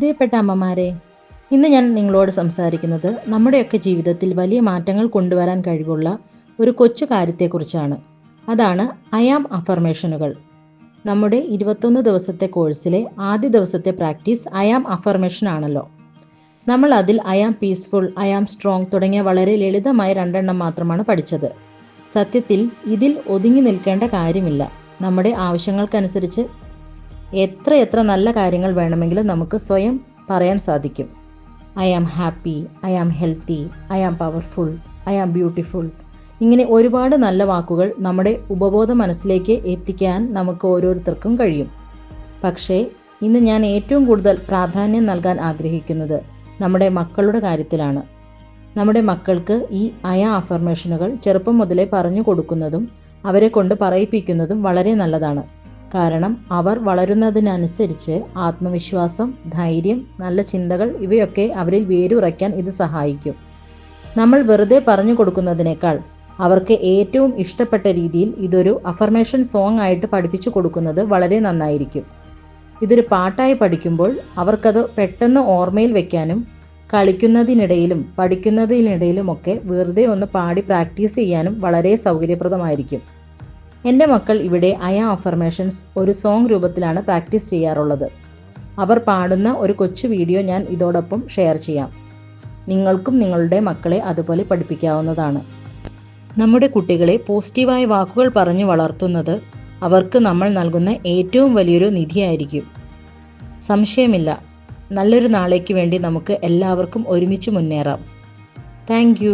പ്രിയപ്പെട്ട അമ്മമാരെ ഇന്ന് ഞാൻ നിങ്ങളോട് സംസാരിക്കുന്നത് നമ്മുടെയൊക്കെ ജീവിതത്തിൽ വലിയ മാറ്റങ്ങൾ കൊണ്ടുവരാൻ കഴിവുള്ള ഒരു കൊച്ചു കാര്യത്തെക്കുറിച്ചാണ്. അതാണ് അയാം അഫർമേഷനുകൾ നമ്മുടെ ഇരുപത്തൊന്ന് ദിവസത്തെ കോഴ്സിലെ ആദ്യ ദിവസത്തെ പ്രാക്ടീസ് അയാം അഫർമേഷൻ ആണല്ലോ. നമ്മൾ അതിൽ അയാം പീസ്ഫുൾ അയാം സ്ട്രോങ് തുടങ്ങിയ വളരെ ലളിതമായ രണ്ടെണ്ണം മാത്രമാണ് പഠിച്ചത്. സത്യത്തിൽ ഇതിൽ ഒതുങ്ങി നിൽക്കേണ്ട കാര്യമില്ല. നമ്മുടെ ആവശ്യങ്ങൾക്കനുസരിച്ച് എത്ര എത്ര നല്ല കാര്യങ്ങൾ വേണമെങ്കിലും നമുക്ക് സ്വയം പറയാൻ സാധിക്കും. I am happy I am healthy I am powerful I am beautiful ഇങ്ങനെ ഒരുപാട് നല്ല വാക്കുകൾ നമ്മുടെ ഉപബോധ മനസ്സിലേക്ക് എത്തിക്കാൻ നമുക്ക് ഓരോരുത്തർക്കും കഴിയും. പക്ഷേ ഇന്ന് ഞാൻ ഏറ്റവും കൂടുതൽ പ്രാധാന്യം നൽകാൻ ആഗ്രഹിക്കുന്നത് നമ്മുടെ മക്കളുടെ കാര്യത്തിലാണ്. നമ്മുടെ മക്കൾക്ക് ഈ അയ അഫർമേഷനുകൾ ചെറുപ്പം മുതലേ പറഞ്ഞു കൊടുക്കുന്നതും അവരെ കൊണ്ട് പറയിപ്പിക്കുന്നതും വളരെ നല്ലതാണ്. കാരണം അവർ വളരുന്നതിനനുസരിച്ച് ആത്മവിശ്വാസം ധൈര്യം നല്ല ചിന്തകൾ ഇവയൊക്കെ അവരിൽ വേരുറയ്ക്കാൻ ഇത് സഹായിക്കും. നമ്മൾ വെറുതെ പറഞ്ഞു കൊടുക്കുന്നതിനേക്കാൾ അവർക്ക് ഏറ്റവും ഇഷ്ടപ്പെട്ട രീതിയിൽ ഇതൊരു അഫർമേഷൻ സോങ് ആയിട്ട് പഠിപ്പിച്ചു കൊടുക്കുന്നത് വളരെ നന്നായിരിക്കും. ഇതൊരു പാട്ടായി പഠിക്കുമ്പോൾ അവർക്കത് പെട്ടെന്ന് ഓർമ്മയിൽ വെക്കാനും കളിക്കുന്നതിനിടയിലും പഠിക്കുന്നതിനിടയിലുമൊക്കെ വെറുതെ ഒന്ന് പാടി പ്രാക്ടീസ് ചെയ്യാനും വളരെ സൗകര്യപ്രദമായിരിക്കും. എന്റെ മക്കൾ ഇവിടെ അയ അഫർമേഷൻസ് ഒരു സോങ് രൂപത്തിലാണ് പ്രാക്ടീസ് ചെയ്യാറുള്ളത്. അവർ പാടുന്ന ഒരു കൊച്ചു വീഡിയോ ഞാൻ ഇതോടൊപ്പം ഷെയർ ചെയ്യാം. നിങ്ങൾക്കും നിങ്ങളുടെ മക്കളെ അതുപോലെ പഠിപ്പിക്കാവുന്നതാണ്. നമ്മുടെ കുട്ടികളെ പോസിറ്റീവായ വാക്കുകൾ പറഞ്ഞു വളർത്തുന്നത് അവർക്ക് നമ്മൾ നൽകുന്ന ഏറ്റവും വലിയൊരു നിധിയായിരിക്കും. സംശയമില്ല. നല്ലൊരു നാളേക്ക് വേണ്ടി നമുക്ക് എല്ലാവർക്കും ഒരുമിച്ച് മുന്നേറാം. താങ്ക്